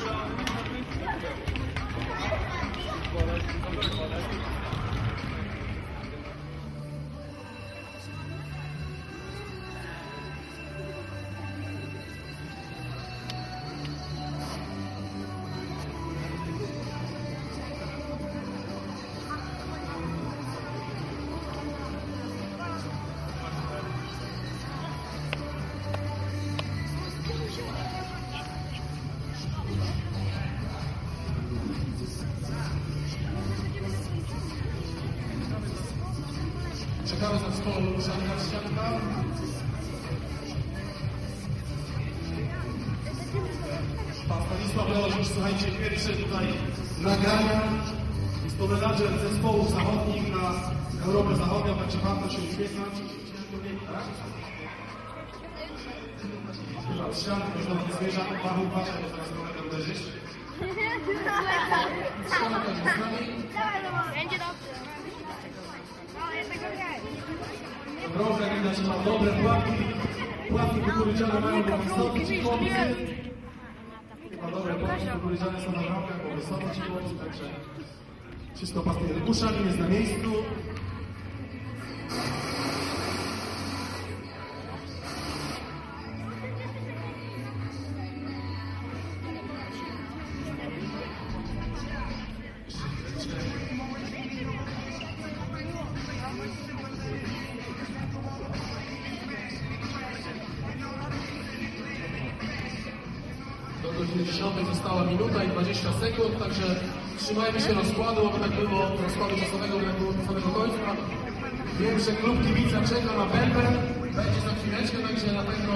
Thank you. Czekamy zespołu Żanka Ścianka. Pan Stanisław Leoś, słuchajcie, pierwsze tutaj nagrania. Jest to menadżer zespołów zachodnich na Europę Zachodnią, także warto się uśmiechnąć. Chyba ściankę, już do zwierza, Paweł uważaj, bo zaraz kolega uderzysz. Będzie dobrze. Proszę, widać, ma dobre pułapki. Pułapki kukurydziane mają bo wysokie ci chłopcy. Ma dobre pułapki kukurydziane są na bramkach, bo wysokie ci chłopcy, także wszystko pasuje. Uszami jest na miejscu. Została minuta i 20 sekund, także trzymajmy się rozkładu, aby tak było rozkładu czasowego jak było do samego końca. Wiem, że klub kibica czeka na bębę, będzie za chwileczkę, także na pewno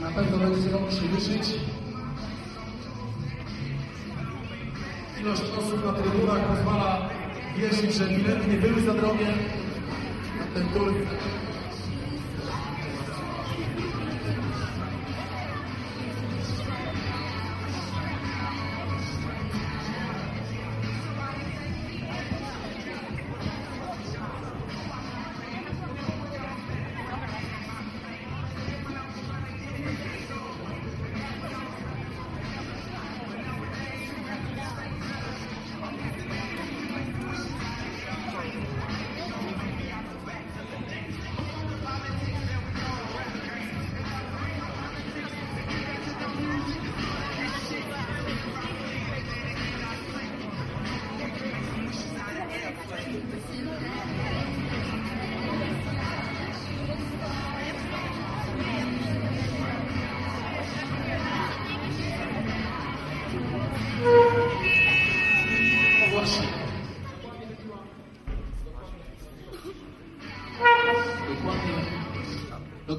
na pewno będzie mogło się liczyć. Ilość osób na trybunach pozwala wierzyć, że bilety nie były za drogie na ten tur.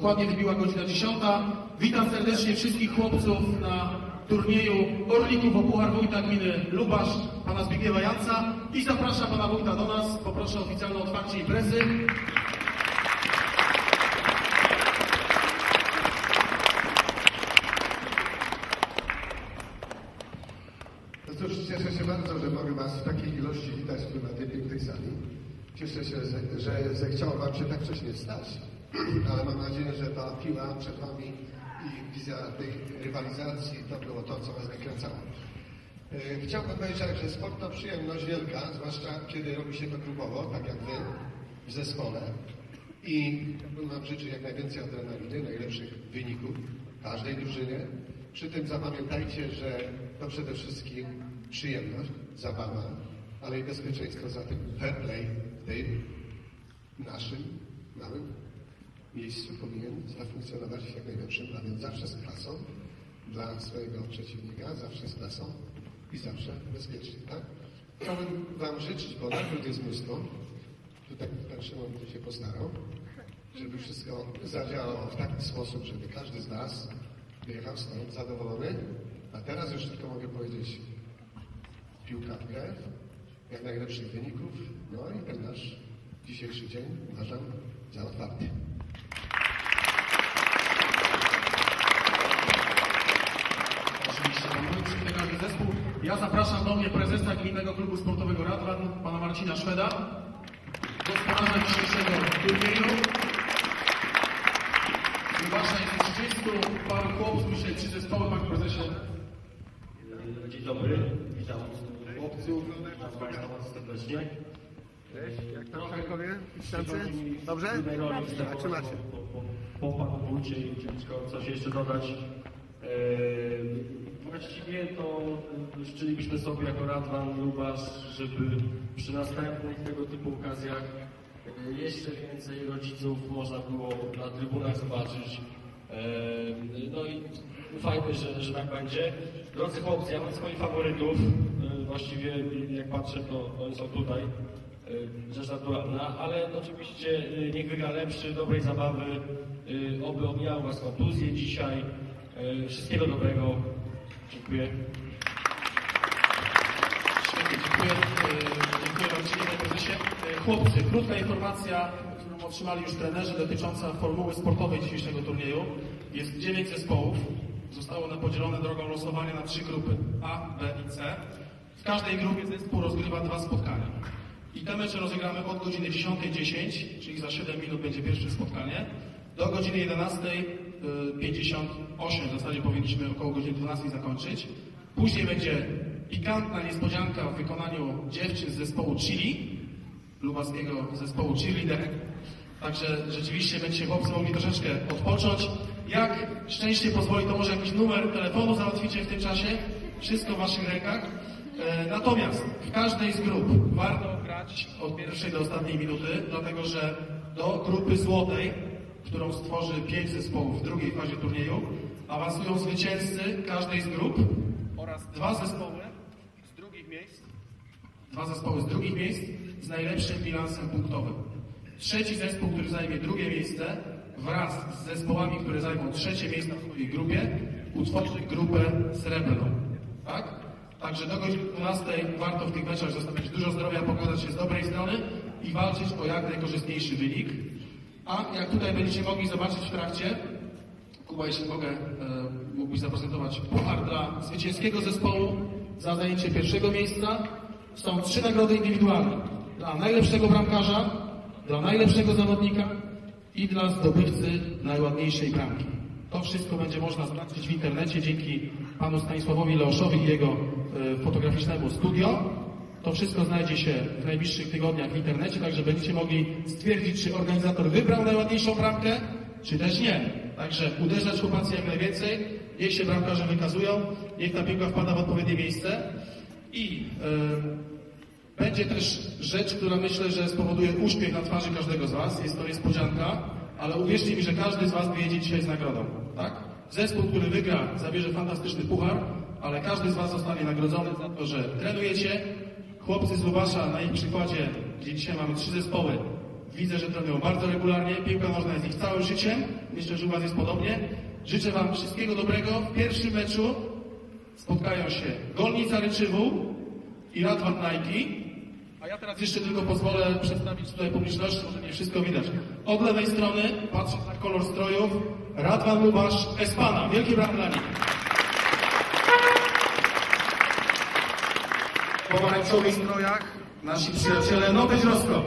Dokładnie wybiła godzina 10. Witam serdecznie wszystkich chłopców na turnieju Orlików o Puchar Wójta Gminy Lubasz, pana Zbigniewa Janca i zapraszam pana wójta do nas. Poproszę o oficjalne otwarcie imprezy. No cóż, cieszę się bardzo, że mogę Was w takiej ilości witać tu na tej sali. Cieszę się, że, że zechciało Wam się tak wcześnie stać, ale mam nadzieję, że ta piła przed Wami i wizja tej rywalizacji to było to, co Was nakręcało. E, Chciałbym powiedzieć że sport to przyjemność wielka, zwłaszcza kiedy robi się to grupowo, tak jak Wy w zespole. I Wam życzyć jak najwięcej adrenaliny, najlepszych wyników każdej drużynie. Przy tym zapamiętajcie, że to przede wszystkim przyjemność, zabawa, ale i bezpieczeństwo, zatem fair play w tym naszym małym miejscu powinien zafunkcjonować jak najlepszym, a więc zawsze z klasą dla swojego przeciwnika, zawsze z klasą i zawsze bezpiecznie, tak? Chciałbym Wam życzyć, bo nagród jest mnóstwo. Tutaj pan Szymon będzie się postarał, żeby wszystko zadziałało w taki sposób, żeby każdy z nas wyjechał stąd zadowolony. A teraz już tylko mogę powiedzieć piłka w krew, jak najlepszych wyników, no i ten nasz dzisiejszy dzień uważam za otwarty. Pan wójt integralny zespół. Ja zapraszam do mnie prezesa Gminnego Klubu Sportowego Radwan, pana Marcina Szweda, gospodarza dzisiejszego turnieju. Zwłaszcza jest 30 paru chłopców, dzisiaj trzy zespoły, panie prezesie. dobry, witam chłopców, witam Państwa bardzo serdecznie. Jak tam? Tancy? Dobrze? A trzymacie? Po, po, po Panu Wójcie i ciężko coś jeszcze dodać. Eee, właściwie to e, życzylibyśmy sobie jako Radwan Lubasz, żeby przy następnych tego typu okazjach e, jeszcze więcej rodziców można było na trybunach zobaczyć. Eee, no i fajnie, że, że tak będzie. Drodzy chłopcy, ja mam swoich faworytów. E, Właściwie jak patrzę, to oni są tutaj. E, Rzecz naturalna, ale oczywiście e, niech wygra lepszy, dobrej zabawy. E, Oby omijał Was kontuzję dzisiaj. E, Wszystkiego dobrego. Dziękuję. Dziękuję. Dziękuję bardzo, panie prezesie. Chłopcy, krótka informacja, którą otrzymali już trenerzy dotycząca formuły sportowej dzisiejszego turnieju. Jest dziewięć zespołów. Zostało one podzielone drogą losowania na trzy grupy A, B i C. W każdej grupie zespół rozgrywa dwa spotkania. I te mecze rozegramy od godziny 10.10, czyli za 7 minut będzie pierwsze spotkanie, do godziny 11.58. W zasadzie powinniśmy około godziny 12 zakończyć. Później będzie pikantna niespodzianka w wykonaniu dziewczyn z zespołu Chili, lubaskiego zespołu cheerleaderek. Także rzeczywiście będziecie chłopcy mogli troszeczkę odpocząć. Jak szczęście pozwoli, to może jakiś numer telefonu załatwicie w tym czasie. Wszystko w waszych rękach. E, natomiast w każdej z grup warto grać od pierwszej do ostatniej minuty, dlatego że do grupy złotej, którą stworzy pięć zespołów w drugiej fazie turnieju, awansują zwycięzcy każdej z grup oraz dwa zespoły z drugich miejsc dwa zespoły z drugich miejsc z najlepszym bilansem punktowym. Trzeci zespół, który zajmie drugie miejsce, wraz z zespołami, które zajmą trzecie miejsce w swojej grupie, utworzy grupę srebrną. Tak? Także do godziny 12 warto w tych meczach zostawiać dużo zdrowia, pokazać się z dobrej strony i walczyć o jak najkorzystniejszy wynik. A jak tutaj będziecie mogli zobaczyć w trakcie, Kuba, jeśli mogę, e, mógłbyś zaprezentować puchar dla zwycięskiego zespołu za zajęcie pierwszego miejsca. Są trzy nagrody indywidualne. Dla najlepszego bramkarza, dla najlepszego zawodnika i dla zdobywcy najładniejszej bramki. To wszystko będzie można zobaczyć w internecie dzięki panu Stanisławowi Leoszowi i jego e, fotograficznemu studio. To wszystko znajdzie się w najbliższych tygodniach w internecie, także będziecie mogli stwierdzić, czy organizator wybrał najładniejszą bramkę, czy też nie. Także uderzać chłopacy jak najwięcej, niech się bramkarze wykazują, niech ta piłka wpada w odpowiednie miejsce i e, będzie też rzecz, która myślę, że spowoduje uśmiech na twarzy każdego z Was. Jest to niespodzianka, ale uwierzcie mi, że każdy z Was wyjedzie dzisiaj z nagrodą. Tak? Zespół, który wygra, zabierze fantastyczny puchar, ale każdy z Was zostanie nagrodzony za to, że trenujecie. Chłopcy z Lubasza, na ich przykładzie, gdzie dzisiaj mamy trzy zespoły, widzę, że trenują bardzo regularnie. Piłka nożna jest ich całym życiem. Myślę, że u Was jest podobnie. Życzę Wam wszystkiego dobrego. W pierwszym meczu spotkają się Golnica Ryczywu i Radwan Nike. A ja teraz jeszcze tylko pozwolę przedstawić tutaj publiczności, może nie wszystko widać. Od lewej strony, patrząc na kolor strojów, Radwan Lubasz Espana. Wielkie brawa dla nich. Pomarańczowych strojach nasi przyjaciele Nowy Rosko.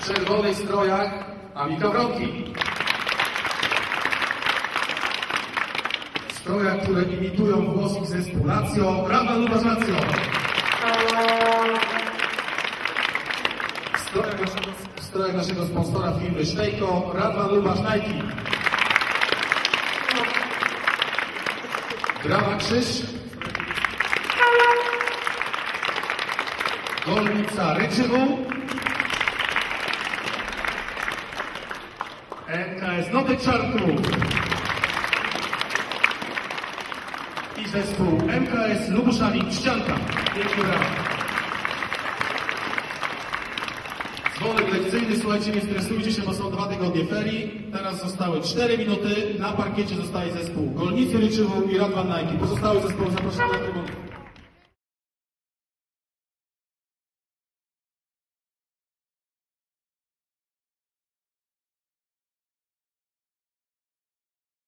W czerwonych strojach Amika Wroki. W strojach, które imitują włoskich zespół Lazio, Radwan Lubasz Lazio. W strojach naszego sponsora firmy Sztejko, Radwan Lubasz Nike. Brawa Krzyż. Golnica Ryczywu. NKS Nowy Czarków. I zespół MKS Lubuszanin Ścianka. Brawa. Dzwonek lekcyjny, słuchajcie, nie stresujcie się, bo są dwa tygodnie ferii. Teraz zostały cztery minuty. Na parkiecie zostaje zespół Golnicy Ryczywu i Radwan Nike. Pozostałe zespoły zapraszamy na trybunę.